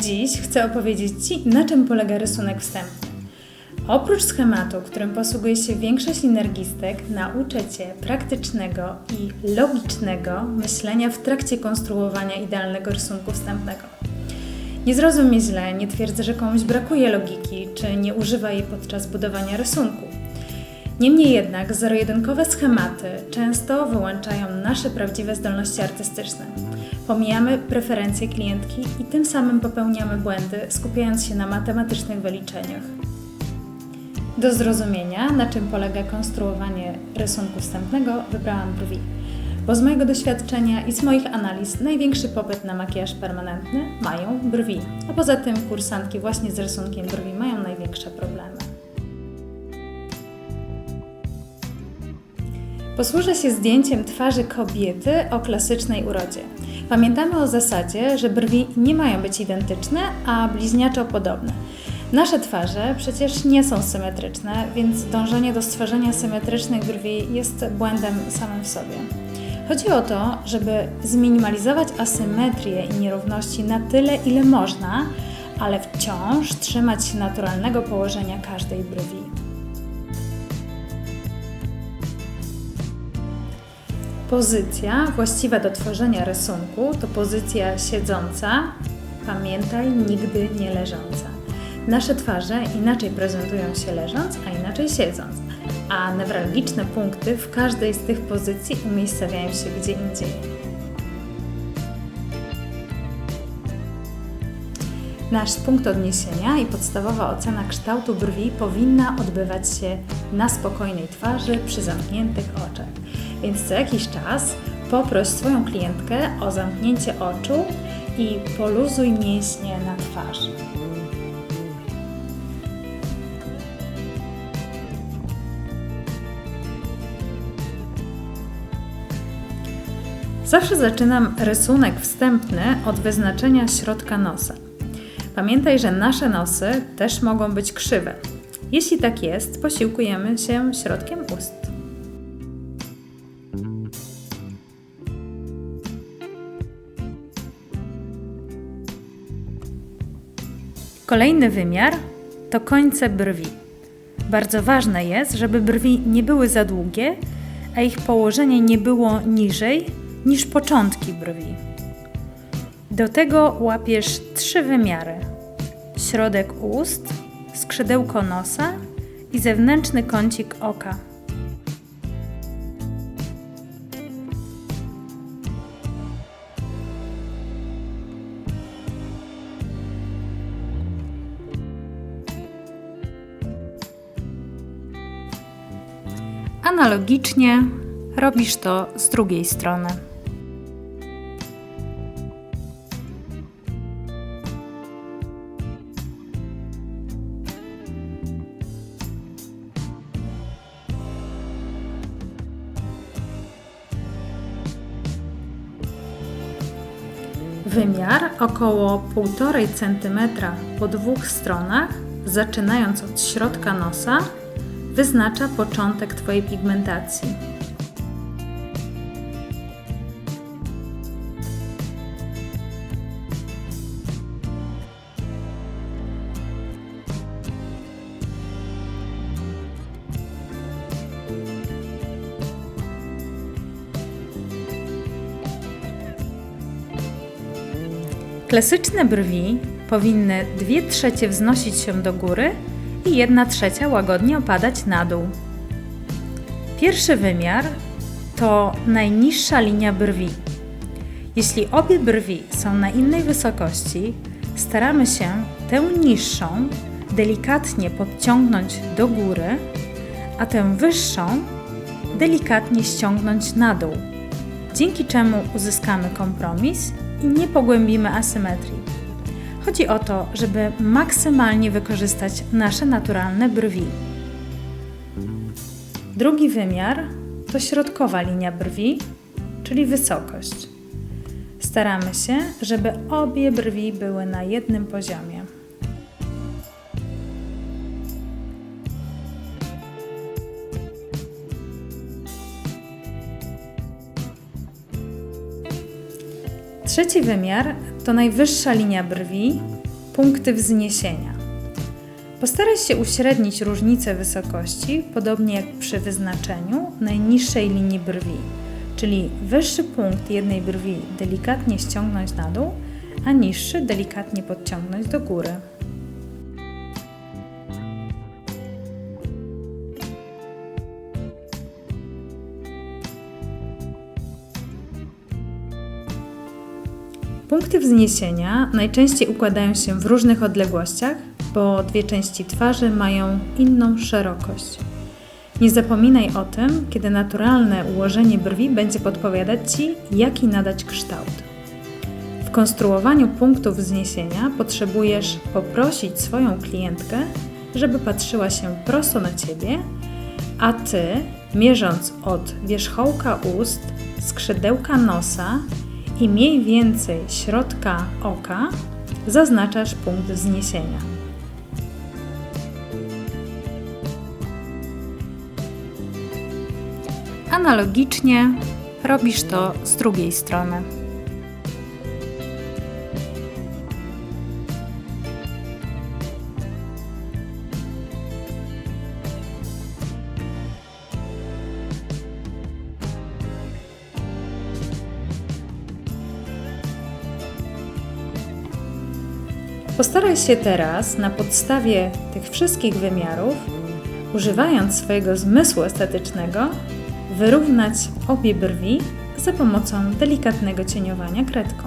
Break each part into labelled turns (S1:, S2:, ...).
S1: Dziś chcę opowiedzieć Ci, na czym polega rysunek wstępny. Oprócz schematu, którym posługuje się większość linergistek, nauczę Cię praktycznego i logicznego myślenia w trakcie konstruowania idealnego rysunku wstępnego. Nie zrozum mnie źle, nie twierdzę, że komuś brakuje logiki, czy nie używa jej podczas budowania rysunku. Niemniej jednak zero-jedynkowe schematy często wyłączają nasze prawdziwe zdolności artystyczne. Pomijamy preferencje klientki i tym samym popełniamy błędy, skupiając się na matematycznych wyliczeniach. Do zrozumienia, na czym polega konstruowanie rysunku wstępnego, wybrałam brwi. Bo z mojego doświadczenia i z moich analiz największy popyt na makijaż permanentny mają brwi, a poza tym kursantki właśnie z rysunkiem brwi mają największe problemy. Posłużę się zdjęciem twarzy kobiety o klasycznej urodzie. Pamiętamy o zasadzie, że brwi nie mają być identyczne, a bliźniaczo podobne. Nasze twarze przecież nie są symetryczne, więc dążenie do stworzenia symetrycznych brwi jest błędem samym w sobie. Chodzi o to, żeby zminimalizować asymetrię i nierówności na tyle, ile można, ale wciąż trzymać się naturalnego położenia każdej brwi. Pozycja właściwa do tworzenia rysunku to pozycja siedząca, pamiętaj, nigdy nie leżąca. Nasze twarze inaczej prezentują się leżąc, a inaczej siedząc, a newralgiczne punkty w każdej z tych pozycji umiejscawiają się gdzie indziej. Nasz punkt odniesienia i podstawowa ocena kształtu brwi powinna odbywać się na spokojnej twarzy przy zamkniętych oczach. Więc co jakiś czas poproś swoją klientkę o zamknięcie oczu i poluzuj mięśnie na twarzy. Zawsze zaczynam rysunek wstępny od wyznaczenia środka nosa. Pamiętaj, że nasze nosy też mogą być krzywe. Jeśli tak jest, posiłkujemy się środkiem Kolejny wymiar to końce brwi. Bardzo ważne jest, żeby brwi nie były za długie, a ich położenie nie było niżej niż początki brwi. Do tego łapiesz trzy wymiary: środek ust, skrzydełko nosa i zewnętrzny kącik oka. Analogicznie robisz to z drugiej strony. Wymiar około 1,5 cm po dwóch stronach, zaczynając od środka nosa, wyznacza początek Twojej pigmentacji. Klasyczne brwi powinny 2 trzecie wznosić się do góry i 1 trzecia łagodnie opadać na dół. Pierwszy wymiar to najniższa linia brwi. Jeśli obie brwi są na innej wysokości, staramy się tę niższą delikatnie podciągnąć do góry, a tę wyższą delikatnie ściągnąć na dół, dzięki czemu uzyskamy kompromis i nie pogłębimy asymetrii. Chodzi o to, żeby maksymalnie wykorzystać nasze naturalne brwi. Drugi wymiar to środkowa linia brwi, czyli wysokość. Staramy się, żeby obie brwi były na jednym poziomie. Trzeci wymiar to najwyższa linia brwi, punkty wzniesienia. Postaraj się uśrednić różnicę wysokości, podobnie jak przy wyznaczeniu najniższej linii brwi, czyli wyższy punkt jednej brwi delikatnie ściągnąć na dół, a niższy delikatnie podciągnąć do góry. Punkty wzniesienia najczęściej układają się w różnych odległościach, bo dwie części twarzy mają inną szerokość. Nie zapominaj o tym, kiedy naturalne ułożenie brwi będzie podpowiadać Ci, jaki nadać kształt. W konstruowaniu punktów wzniesienia potrzebujesz poprosić swoją klientkę, żeby patrzyła się prosto na Ciebie, a Ty, mierząc od wierzchołka ust, skrzydełka nosa i mniej więcej środka oka, zaznaczasz punkt wzniesienia. Analogicznie robisz to z drugiej strony. Postaraj się teraz na podstawie tych wszystkich wymiarów, używając swojego zmysłu estetycznego, wyrównać obie brwi za pomocą delikatnego cieniowania kredką.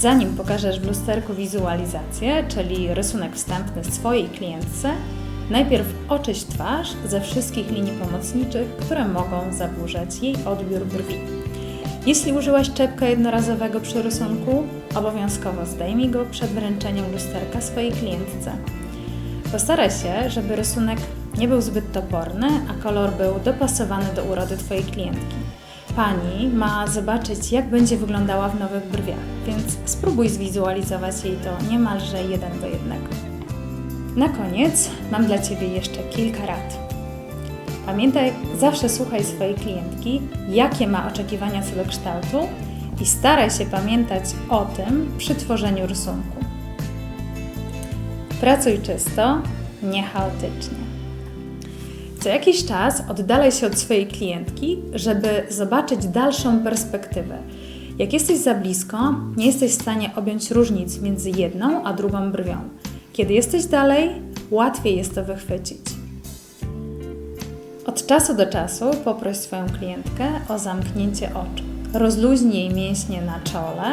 S1: Zanim pokażesz w lusterku wizualizację, czyli rysunek wstępny swojej klientce, najpierw oczyść twarz ze wszystkich linii pomocniczych, które mogą zaburzać jej odbiór brwi. Jeśli użyłaś czepka jednorazowego przy rysunku, obowiązkowo zdejmij go przed wręczeniem lusterka swojej klientce. Postaraj się, żeby rysunek nie był zbyt toporny, a kolor był dopasowany do urody Twojej klientki pani ma zobaczyć, jak będzie wyglądała w nowych brwiach, więc spróbuj zwizualizować jej to niemalże jeden do jednego. Na koniec mam dla Ciebie jeszcze kilka rad. Pamiętaj, zawsze słuchaj swojej klientki, jakie ma oczekiwania co do kształtu i staraj się pamiętać o tym przy tworzeniu rysunku. Pracuj czysto, nie chaotycznie. Co jakiś czas oddalaj się od swojej klientki, żeby zobaczyć dalszą perspektywę. Jak jesteś za blisko, nie jesteś w stanie objąć różnic między jedną a drugą brwią. Kiedy jesteś dalej, łatwiej jest to wychwycić. Od czasu do czasu poproś swoją klientkę o zamknięcie oczu. Rozluźnij mięśnie na czole,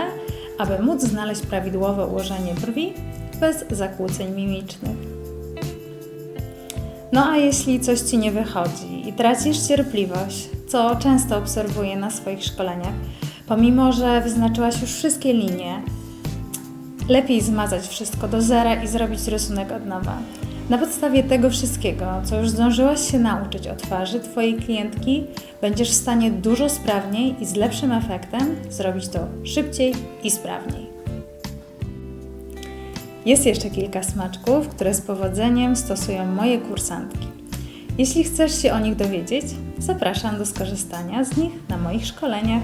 S1: aby móc znaleźć prawidłowe ułożenie brwi bez zakłóceń mimicznych. No a jeśli coś Ci nie wychodzi i tracisz cierpliwość, co często obserwuję na swoich szkoleniach, pomimo że wyznaczyłaś już wszystkie linie, lepiej zmazać wszystko do zera i zrobić rysunek od nowa. Na podstawie tego wszystkiego, co już zdążyłaś się nauczyć o twarzy Twojej klientki, będziesz w stanie dużo sprawniej i z lepszym efektem zrobić to szybciej i sprawniej. Jest jeszcze kilka smaczków, które z powodzeniem stosują moje kursantki. Jeśli chcesz się o nich dowiedzieć, zapraszam do skorzystania z nich na moich szkoleniach.